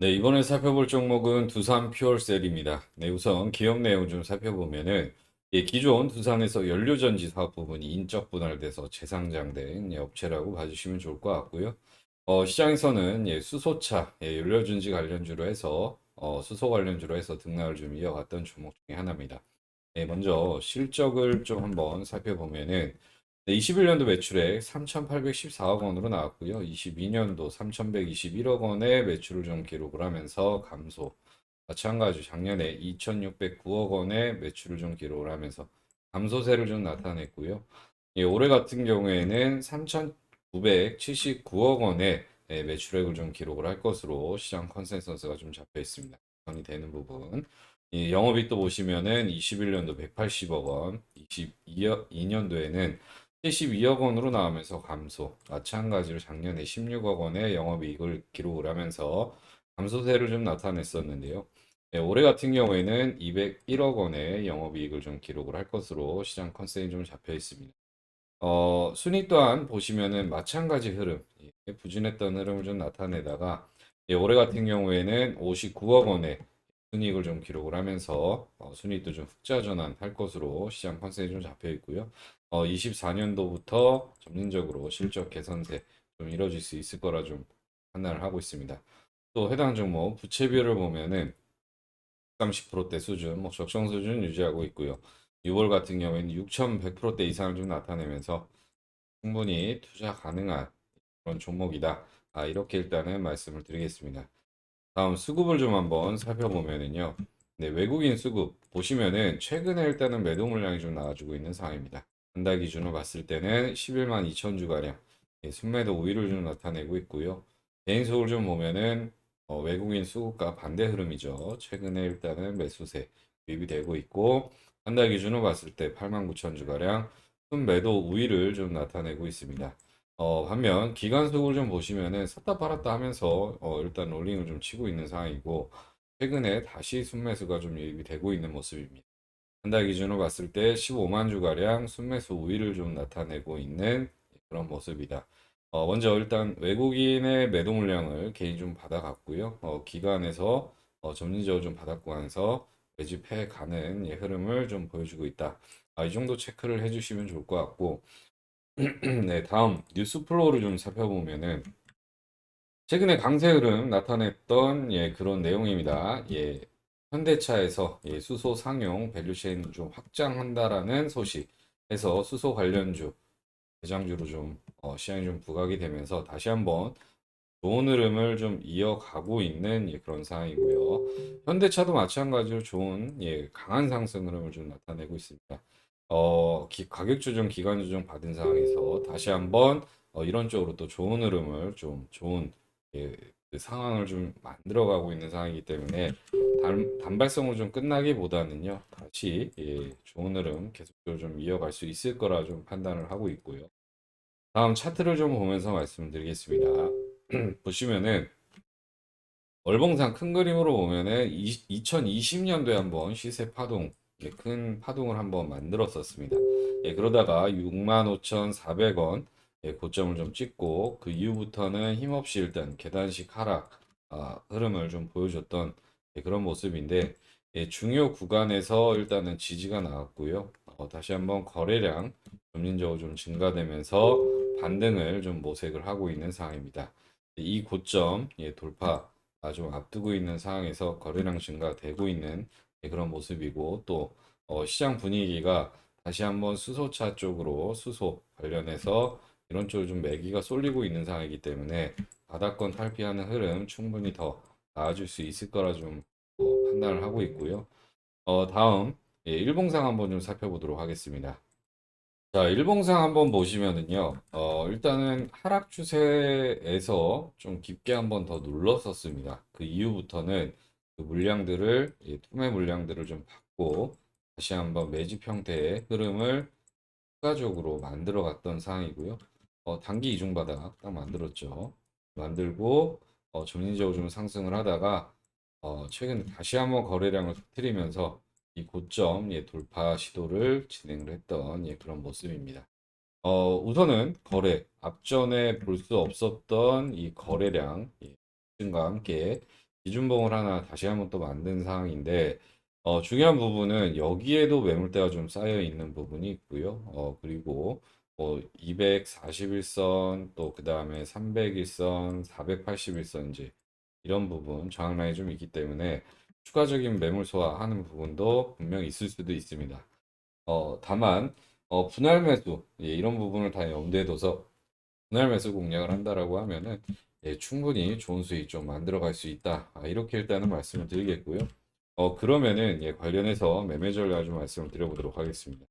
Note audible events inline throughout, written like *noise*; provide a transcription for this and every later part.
네, 이번에 살펴볼 종목은 두산 퓨얼셀입니다. 네, 우선 기업 내용 좀 살펴보면은 예, 기존 두산에서 연료전지 사업 부분이 인적 분할돼서 재상장된 예, 업체라고 봐주시면 좋을 것 같고요. 어, 시장에서는 예, 수소차, 예, 연료전지 관련주로 해서 어, 수소 관련주로 해서 등락을 좀 이어갔던 종목 중에 하나입니다. 네, 먼저 실적을 좀 한번 살펴보면은 네, 21년도 매출액 3,814억 원으로 나왔고요. 22년도 3,121억 원의 매출을 좀 기록을 하면서 감소. 마찬가지 작년에 2,609억 원의 매출을 좀 기록을 하면서 감소세를 좀 나타냈고요. 예, 올해 같은 경우에는 3,979억 원의 예, 매출액을 좀 기록을 할 것으로 시장 컨센서스가 좀 잡혀 있습니다. 이 되는 부분. 이 영업이익도 보시면은 21년도 180억 원, 22년도에는 72억 원으로 나오면서 감소. 마찬가지로 작년에 16억 원의 영업이익을 기록을 하면서 감소세를 좀 나타냈었는데요. 네, 올해 같은 경우에는 201억 원의 영업이익을 좀 기록을 할 것으로 시장 컨센이 좀 잡혀 있습니다. 어, 순위 또한 보시면은 마찬가지 흐름, 예, 부진했던 흐름을 좀 나타내다가 예, 올해 같은 경우에는 59억 원의 순이익을 좀 기록을 하면서 어, 순이익도 좀 흑자 전환할 것으로 시장 컨센이 좀 잡혀 있고요. 어, 24년도부터 점진적으로 실적 개선세 좀 이뤄질 수 있을 거라 좀 판단을 하고 있습니다. 또 해당 종목 부채비율을 보면은 30%대 수준, 뭐 적정 수준 유지하고 있고요. 6월 같은 경우에는 6,100%대 이상을 좀 나타내면서 충분히 투자 가능한 그런 종목이다. 아, 이렇게 일단은 말씀을 드리겠습니다. 다음 수급을 좀 한번 살펴보면은요. 네, 외국인 수급 보시면은 최근에 일단은 매도 물량이 좀 나와주고 있는 상황입니다. 한달 기준으로 봤을 때는 11만 2천 주가량 예, 순매도 우위를 좀 나타내고 있고요. 개인 수급을 좀 보면은 어, 외국인 수급과 반대 흐름이죠. 최근에 일단은 매수세 유입이 되고 있고 한 달 기준으로 봤을 때 8만 9천 주가량 순매도 우위를 좀 나타내고 있습니다. 어, 반면 기간 수급을 좀 보시면은 샀다 팔았다 하면서 어, 일단 롤링을 좀 치고 있는 상황이고 최근에 다시 순매수가 좀 유입이 되고 있는 모습입니다. 한 달 기준으로 봤을 때 15만 주가량 순매수 우위를 좀 나타내고 있는 그런 모습이다. 어, 먼저 일단 외국인의 매도 물량을 개인 좀 받아갔고요. 어, 기관에서 어, 점진적으로 좀 받았고 하면서 매집해 가는 예, 흐름을 좀 보여주고 있다. 아, 이 정도 체크를 해주시면 좋을 것 같고 *clears throat* 네, 다음 뉴스 플로우를 좀 살펴보면은 최근에 강세 흐름 나타냈던 예, 그런 내용입니다. 예, 현대차에서 예, 수소 상용 밸류체인 좀 확장한다라는 소식에서 수소 관련주 대장주로 좀 어, 시장이 좀 부각이 되면서 다시 한번 좋은 흐름을 좀 이어가고 있는 예, 그런 상황이고요. 현대차도 마찬가지로 좋은 예, 강한 상승 흐름을 좀 나타내고 있습니다. 어, 기- 가격 조정, 기간 조정 받은 상황에서 다시 한번 어, 이런 쪽으로 또 좋은 흐름을 좀 좋은 예, 그 상황을 좀 만들어가고 있는 상황이기 때문에 단, 단발성으로 좀 끝나기보다는요 다시 예, 좋은 흐름 계속적으로 좀 이어갈 수 있을 거라 좀 판단을 하고 있고요. 다음 차트를 좀 보면서 말씀드리겠습니다. *clears throat* 보시면은 월봉상 큰 그림으로 보면은 2020년도에 한번 시세 파동 예, 큰 파동을 한번 만들었었습니다. 예, 그러다가 65,400원 예, 고점을 좀 찍고 그 이후부터는 힘없이 일단 계단식 하락 아, 흐름을 좀 보여줬던 예, 그런 모습인데 예, 중요 구간에서 일단은 지지가 나왔고요. 어, 다시 한번 거래량 점진적으로 좀 증가되면서 반등을 좀 모색을 하고 있는 상황입니다. 이 고점 예, 돌파 아, 좀 앞두고 있는 상황에서 거래량 증가되고 있는 예, 그런 모습이고 또 어, 시장 분위기가 다시 한번 수소차 쪽으로 수소 관련해서 이런 쪽으로 좀 매기가 쏠리고 있는 상황이기 때문에 바닥권 탈피하는 흐름 충분히 더 나아질 수 있을 거라 좀 어, 판단을 하고 있고요. 어, 다음 예, 일봉상 한번 좀 살펴보도록 하겠습니다. 자, 일봉상 한번 보시면은요, 어, 일단은 하락 추세에서 좀 깊게 한번 더 눌렀었습니다. 그 이후부터는 그 물량들을, 예, 투매 물량들을 좀 받고 다시 한번 매집 형태의 흐름을 추가적으로 만들어 갔던 상황이고요. 어, 단기 이중 바닥 딱 만들었죠. 만들고, 어, 점진적으로 좀 상승을 하다가, 어, 최근 다시 한번 거래량을 터뜨리면서 이 고점 예, 돌파 시도를 진행을 했던 예, 그런 모습입니다. 어, 우선은 거래 앞전에 볼 수 없었던 이 거래량 예, 증과 함께 기준봉을 하나 다시 한번 또 만든 상황인데 어, 중요한 부분은 여기에도 매물대가 좀 쌓여 있는 부분이 있고요. 어, 그리고 어, 241선 또 그 다음에 301선, 481선 이제 이런 부분 저항 라인이 좀 있기 때문에 추가적인 매물 소화하는 부분도 분명 있을 수도 있습니다. 어, 다만 어, 분할 매수 예, 이런 부분을 다 염두에 둬서 분할 매수 공략을 한다라고 하면은 예, 충분히 좋은 수익 좀 만들어 갈 수 있다. 아, 이렇게 일단은 말씀을 드리겠고요. 어, 그러면은 예, 관련해서 매매 전략 좀 말씀을 드려보도록 하겠습니다.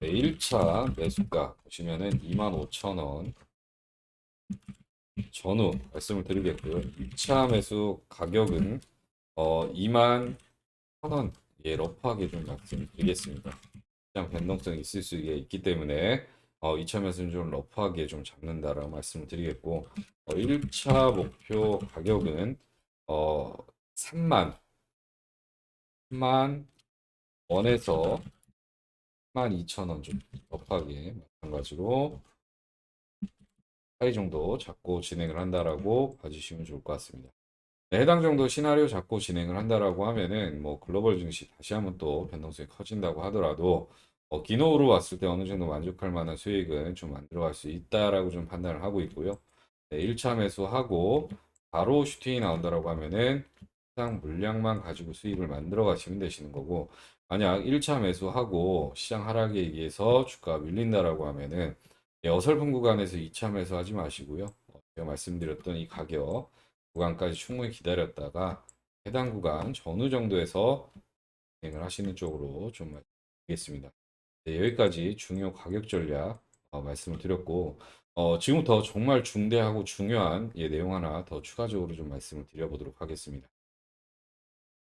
네, 1차 매수가 보시면은 25,000원 전후 말씀을 드리겠고요. 2차 매수 가격은 어, 21,000원 예, 러프하게 좀 말씀드리겠습니다. 시장 변동성이 있을 수 있기 때문에 어, 2차 매수는 좀 러프하게 좀 잡는다라고 말씀을 드리겠고 어, 1차 목표 가격은 어, 3만 3만 원에서 3만 2천 원좀 러프하게 마찬가지로 사이 정도 잡고 진행을 한다라고 봐주시면 좋을 것 같습니다. 네, 해당 정도 시나리오 잡고 진행을 한다라고 하면은 뭐 글로벌 증시 다시 한번 또 변동성이 커진다고 하더라도 어, 기노으로 왔을 때 어느 정도 만족할 만한 수익은 좀 만들어갈 수 있다라고 좀 판단을 하고 있고요. 네, 1차 매수하고 바로 슈팅이 나온다라고 하면은 시장 물량만 가지고 수익을 만들어 가시면 되시는 거고 만약 1차 매수하고 시장 하락에 의해서 주가가 밀린다라고 하면은 예, 어설픈 구간에서 2차 매수하지 마시고요. 어, 제가 말씀드렸던 이 가격 구간까지 충분히 기다렸다가 해당 구간 전후 정도에서 진행을 하시는 쪽으로 좀 말씀드리겠습니다. 네, 여기까지 중요 가격 전략 어, 말씀을 드렸고 어, 지금부터 정말 중대하고 중요한 예, 내용 하나 더 추가적으로 좀 말씀을 드려보도록 하겠습니다.